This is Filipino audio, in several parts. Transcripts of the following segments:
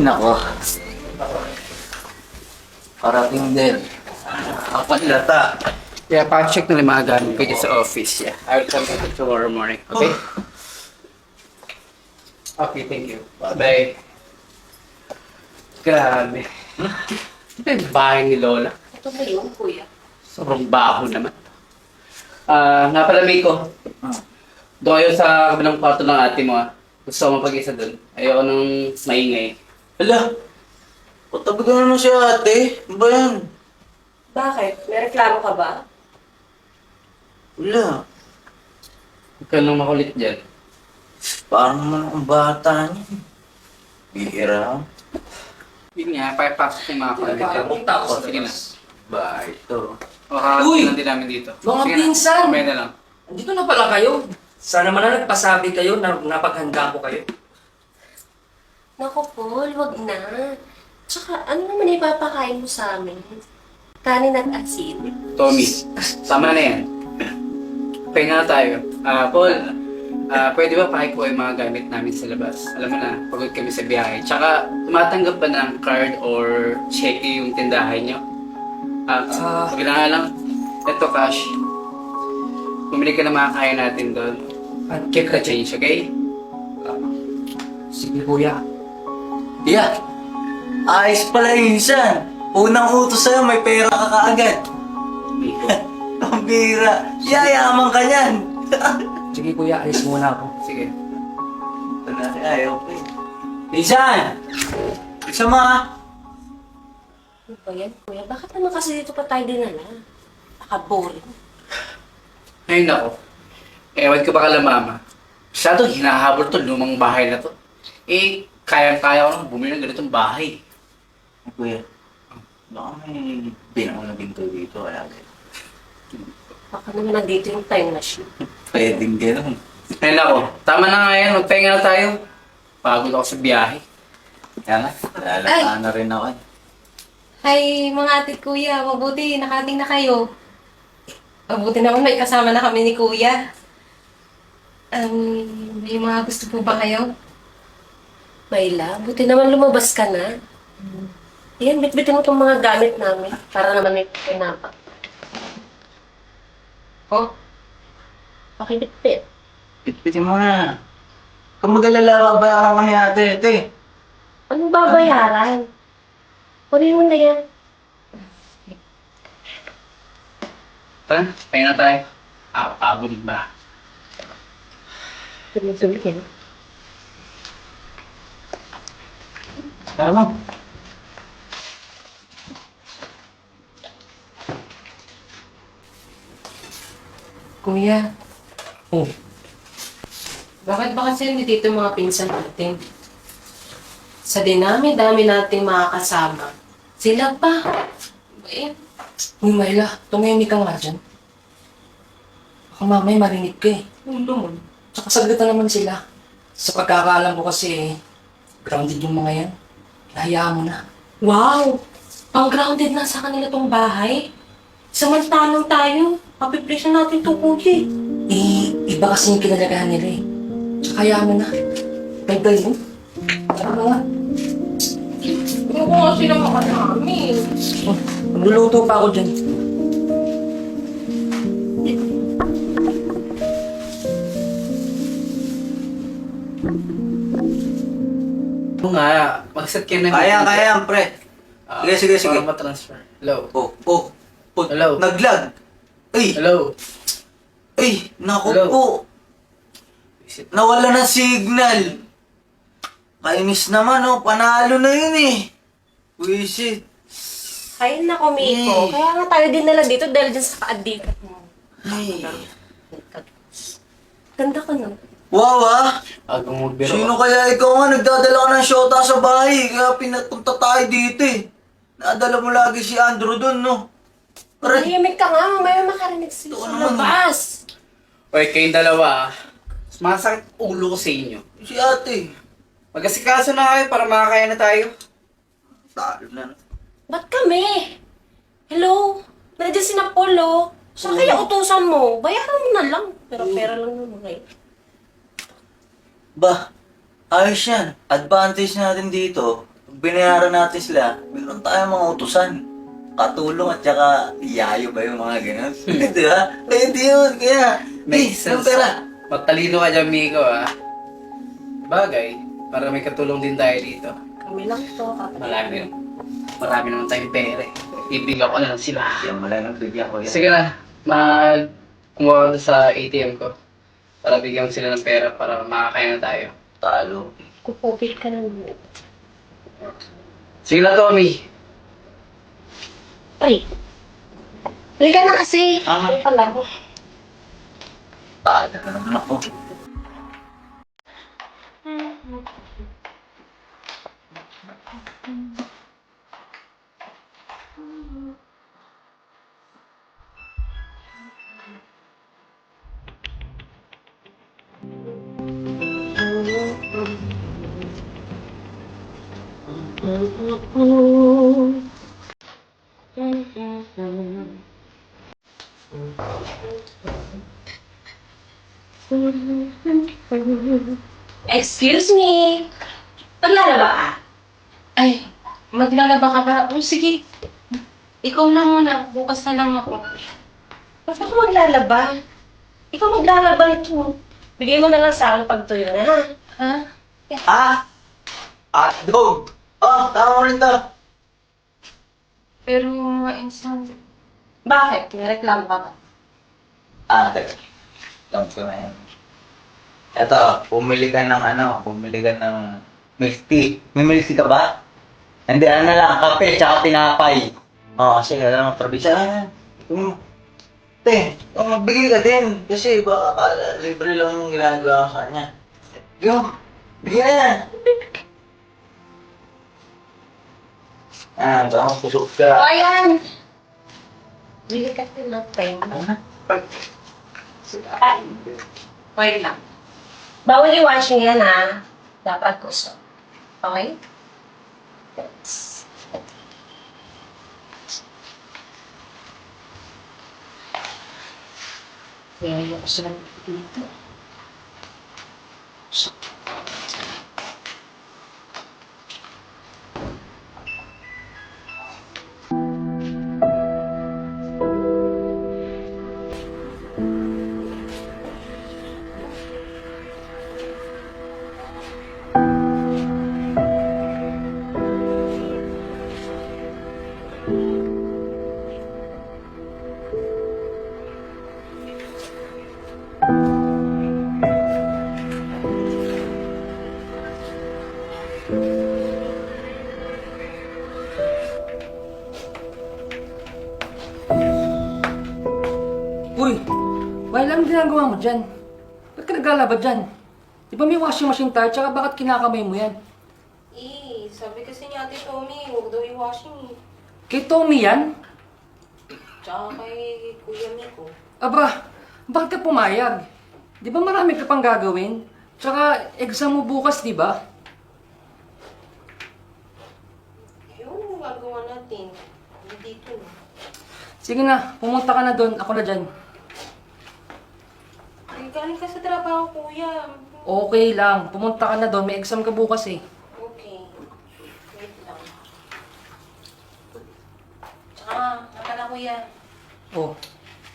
Nako. Parating din. Ang panlata. Yeah, pa-check na gamit ko dyan sa office. Yeah, I will come back tomorrow morning. Okay? Okay, thank you. Bye. Grabe. Ito yung bahay ni Lola. Ito ba yun, kuya? Sobrang baho naman. Ah, nga pala, Miko. Doon kayo sa kabilang kwarto ng ate mo, ah. Gusto ko mapag-isa doon. Ayoko nang maingay. Hala. Patabi ka naman si ate. Ano ba yan? Bakit? May reklamo ka ba? Wala. Huwag ka nang makulit dyan. Parang naman akong bata niya. Bihira. Yun nga, papasok yung mga kulit. Tao sa Sige na. Ba, ito. O, Uy! lang din namin dito. Mga Sige na, pinsan! Mamaya na lang. Andito na pala kayo. Sana man na nagpasabi kayo na napaghanda ko kayo. Naku, Paul, wag na. Tsaka, ano naman ipapakain mo sa amin? Kanin at asin. Tommy, tama na yan. Pahinga na tayo. Ah, Paul, ah, pwede ba pakikuha yung mga gamit namin sa labas? Alam mo na, pagod kami sa biyahe. Tsaka, tumatanggap ba ng card or cheque yung tindahan nyo? Ah, Ah. uh, na nga lang. Ito, cash. Bumili ka ng mga kaya natin doon. Keep the change, okay? Sige kuya. Yeah. Ayos pala yun, San. Unang utos sa'yo, may pera ka kaagad. Ang bira. Yayaman ka niyan. Sige kuya, alis muna ako. Sige. Ito na, ay, okay. Isan! Isa ma! Ano ba yan, kuya? Bakit naman kasi dito pa tayo dinala? Naka-boring. Ngayon ako, ewan ko ba kala mama, masyadong hinahabol to lumang bahay na to. Eh, kayang-kaya ko nang bumili ng ganitong bahay. Kuya, baka may binang na binto dito. Kaya Baka naman nandito yung time machine. pwedeng gano'n. Ngayon ako, tama na nga yan, magpahinga na tayo. Pagod ako sa biyahe. Kaya nga, lalata na rin ako. eh. Hi, mga ate at kuya. Mabuti, nakating na kayo. Mabuti naman may kasama na kami ni kuya. Um, may mga gusto po ba kayo? Mayla, buti naman lumabas ka na. Ayan, bitbitin mo itong mga gamit namin para naman may pinapa. Oh, pakibitbit. Pitpitin mo na. Kung mag-alala ka ba ako kay ate, ate? Anong babayaran? Kunin mo na yan. Tara, pahinga na tayo. Ah, pagod ba? Tuloy-tuloy yan. Tama. Kuya, Oh, bakit ba kasi hindi dito mga pinsan natin? Sa dinami-dami nating mga kasama, sila pa. Yan? uy Myla, tumimik ka nga dyan. Baka mamay marinig ka eh. Ulo mo. Tsaka saglit na naman sila. Sa pagkakaalam ko kasi, grounded yung mga yan. Hayaan mo na. Wow! Ang grounded na sa kanila tong bahay. Samantalang tayo, papipresyon natin ito kuya. eh. Iba kasi yung kinalagahan nila eh. Tsaka hayaan mo na. May galing. Tara na nga. Hindi ko nga sila makasami. Oh, magluluto pa ako dyan. Nga, mag-set kayo na. Kaya, kaya, pre. Ah, Sige, sige, sige. Para ma-transfer. Hello. Oh, oh. oh Hello. Naglag. Ay, Hello. ay, naku Hello. po. Nawala na signal. Kainis naman, oh. Panalo na yun, eh. Wisit. Ay, nako, Miko. Eh. Kaya nga tayo dinala dito dahil dyan sa kaadikat mo. Ay. Ganda ka na. Wow, ah. Agong magbiro. Sino kaya ikaw nga nagdadala ka ng shota sa bahay? Kaya pinapunta tayo dito, eh. Nadala mo lagi si Andrew dun, no? Aray. Tahimik ka nga, mamaya makarinig sila Ito sa naman. labas. Oy, kayong dalawa, ah. Sumasakit ulo ko sa inyo. Si ate. Mag-asikaso na kayo para makakaya na tayo. Talo na. Ba't kami? Hello? Nandiyan si Napolo. Siya kaya utusan mo. Bayaran mo na lang. Pero pera lang naman ngayon. Ba, ayos yan. Advantage natin dito. binayaran natin sila, meron tayong mga utusan. Katulong at saka yayo ba yung mga ganun? Di ba? Eh, di yun. Kaya, Makes eh, yung sense. pera. Matalino ka dyan, Miko, ah. Bagay, para may katulong din tayo dito. Kami lang to. Marami, marami naman tayong pera. eh. Ibigyan ko na lang sila. Yan mo lang ang bigyan ko yan. Sige na, mag kumuha sa ATM ko. Para bigyan ko sila ng pera para makakain na tayo. Talo. Kupupit ka ng Sige na, Tommy. Ay! Halika na kasi. Ah. Ano pala? Talo na naman ako. Excuse me! Maglalaba ka? Ay, maglalaba ka ba? Oh, sige. Ikaw na muna. Bukas na lang ako. Bakit ako maglalaba? Ikaw maglalaba ito. Bigay mo na lang sa akin pag tuyo na, ha? Ha? Ah! Ah, dog! Oh, tama mo rin to. Pero, insan... Bakit? May reklamo ka ba? Ah, teka. Alam ko na yan. Eto, pumili ka ng ano, pumili ka ng milk tea. May milk tea ka ba? Hindi, ano na lang, kape, tsaka tinapay. Oo, oh, kasi kailangan ng probinsya. Ah, um, te, oh, magbigay ka din. Kasi baka kala, libre lang yung ginagawa ka kanya. Yo, bigyan na yan. Ah, baka pusok O, ka. ayan! Bili ka din ng pen. Ano? Ay, wait lang. Bawal i-washing yan, ha? Dapat gusto. Okay? Yes. Kaya ako sila dito. Ginagawa mo dyan? Ba't ka naglalaba dyan? Di ba may washing machine tayo, tsaka bakit kinakamay mo yan? Eh, sabi kasi ni Ate Tommy, huwag daw i-washing eh. Kay Tommy yan? Tsaka kay Kuya Miko. Aba, bakit ka pumayag? Di ba marami ka pang gagawin? Tsaka exam mo bukas, di ba? Yun, gagawa natin. Hindi dito. Sige na, pumunta ka na doon, ako na dyan. Ay, galing ka sa trabaho, Kuya. Okay lang, pumunta ka na doon, may exam ka bukas eh. Okay. Wait lang. Tsaka, nakala Kuya, Oh,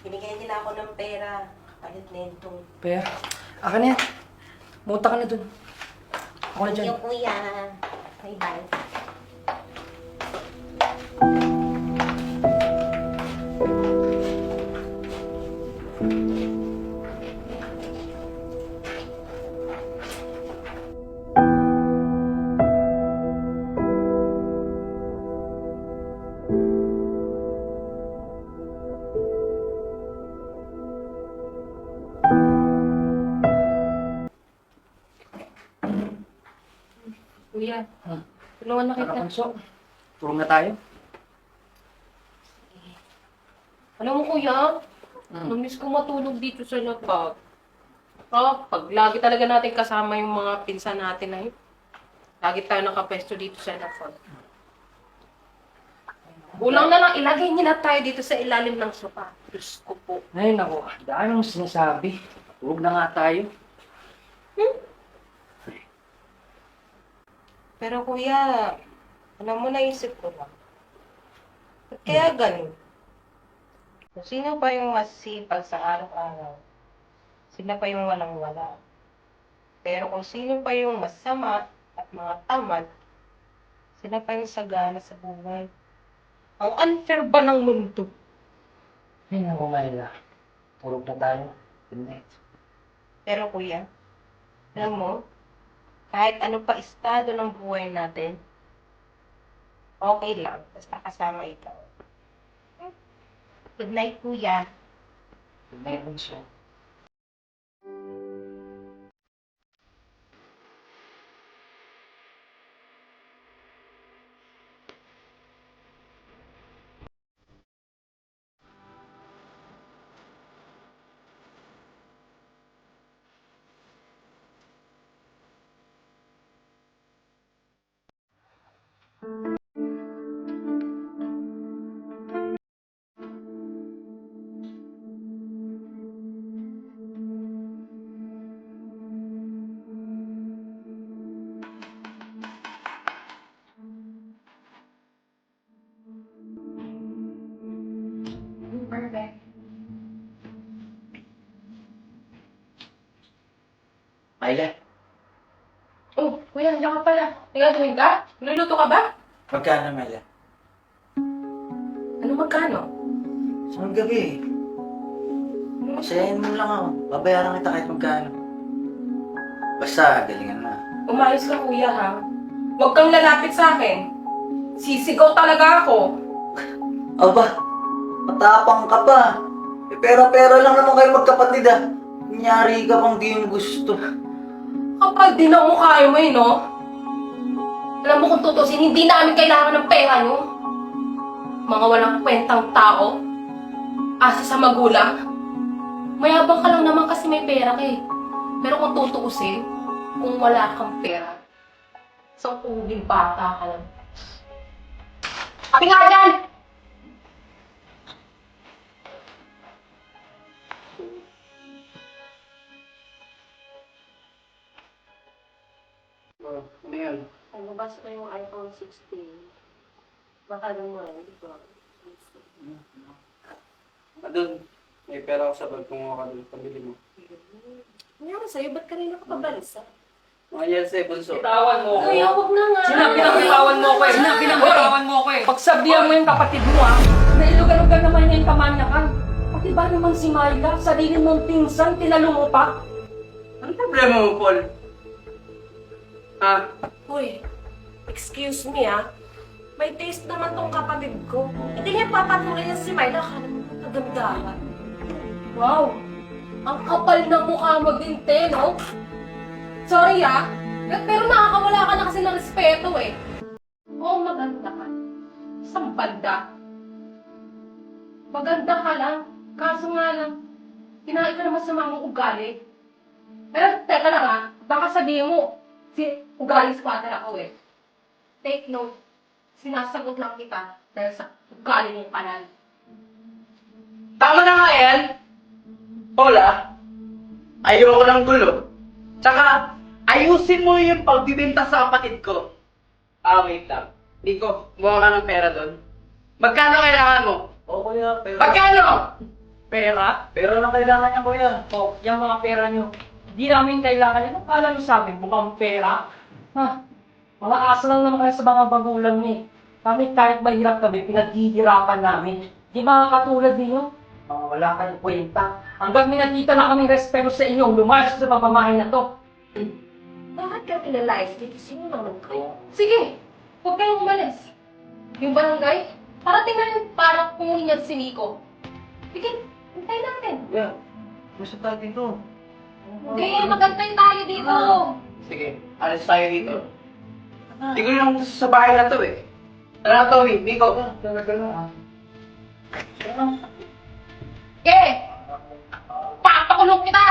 binigyan nila ako ng pera. Palit na ito. pero, akin na yan. Pumunta ka na doon. Ako na Thank dyan. you, Kuya. Bye-bye. Kuya, Hmm. tulungan na kita. Panso. Tulong na tayo. Alam mo, Kuya, Hmm. namiss ko matulog dito sa labag. Ah, pag lagi talaga natin kasama yung mga pinsan natin na yun. Lagi tayo nakapesto dito sa labag. Kulang na lang, ilagay niyo na tayo dito sa ilalim ng sopa. Diyos ko po. Ay, nako. Dahil mong sinasabi. Tulog na nga tayo. Pero kuya, Alam mo, naisip ko lang. Ba't kaya ganun? Kung sino pa yung masipag sa araw-araw, sila pa yung walang-wala. Pero kung sino pa yung masama at mga tamad, sila pa yung sagana sa buhay. Ang unfair ba ng mundo? Ay, naku, Myla. Tulog na tayo. Good night. Pero kuya, alam mo, kahit ano pa estado ng buhay natin, okay lang. Basta kasama ikaw. Good night, kuya. Good night, Bunso. Kuya, nandiyan ka pala. Nagagawin ka? Niluluto ka ba? magkano Myla? Ano magkano? Sa gabi Pasayahin mo lang ako. Babayaran kita kahit magkano. Basta, galingan mo. Umayos ka, kuya, ha? Huwag kang lalapit sa akin. Sisigaw talaga ako. Aba, matapang ka pa. Eh, pera-pera lang naman kayo magkapatid ah. Kunyari ka pang di yung gusto. Kapal din ang mukha mo eh, no? Alam mo kung tutusin, hindi namin kailangan ng pera nyo. Mga walang kwentang tao. Asa sa magulang. Mayabang ka lang naman kasi may pera ka eh. Pero kung tutuusin, kung wala kang pera, sa uling bata ka lang. Sabi Oh, ano yun? Ano, basta ko yung iPhone 16. Baka rin, di ba? Ah, doon. May pera ako sa bag kung ka doon. Pabili mo. Ano sa'yo? Ba't kanina ka pabalisa? Mga Yelse, bunso. Bitawan mo ko. Kuya, huwag na nga. Sinabi ng bitawan mo ko eh. Sinabi ng bitawan mo ko eh. Pagsabihan mo yung kapatid mo ah. Nailugan-lugan naman niya yung kamanyakan. Pati ba naman si Myla, sarili mong pinsan, tinalo mo pa? Ano problema mo, Paul? Ha? Uy, excuse me ah. May taste naman tong kapatid ko. Hindi niya papatuloy niya si Myla. Akala mo kagandahan. Wow! Ang kapal ng mukha mo din, te, no? Sorry ah. Pero nakakawala ka na kasi ng respeto eh. Oo, maganda ka. Isang banda. Maganda ka lang. Kaso nga lang, kinain ka naman sa mga ugali. Pero teka lang ah, baka sabihin mo, si ugali squatter ako eh. Take note, sinasagot lang kita dahil sa ugali mong kanan. Tama na nga yan! Paul, ah. Ayoko ng gulo. Tsaka, ayusin mo yung pagbibenta sa kapatid ko. Ah, wait lang. Nico, buha ka ng pera doon. Magkano kailangan mo? Oo kuya, pero... Magkano? Pera? Pero lang kailangan niya kuya. O, yung mga pera nyo. Hindi namin kailangan yan. Ano kala nyo sa amin? Mukhang pera? Ha? Mga asa lang naman kayo sa mga bagulang niyo eh. Kami kahit mahirap kami, pinaghihirapan namin. Di mga katulad ninyo. Mga wala kayong kwenta. Hanggang may nakita na kaming respeto sa inyo, lumayas sa pamamahay na to. Bakit ka pinalayas dito? Sino naman kayo? Sige, huwag kayong umalis. Yung barangay, parating na yung parang kunin niya si Nico. Sige, hintay natin. Kuya, gusto tayo dito. Okay, magantay tayo dito. Sige, alis tayo dito. Hindi ko lang gusto sa bahay na to eh. Ano na to, Nico? Talaga na ah. Okay, papakulong kita!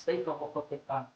Stay ko, kukutit pa.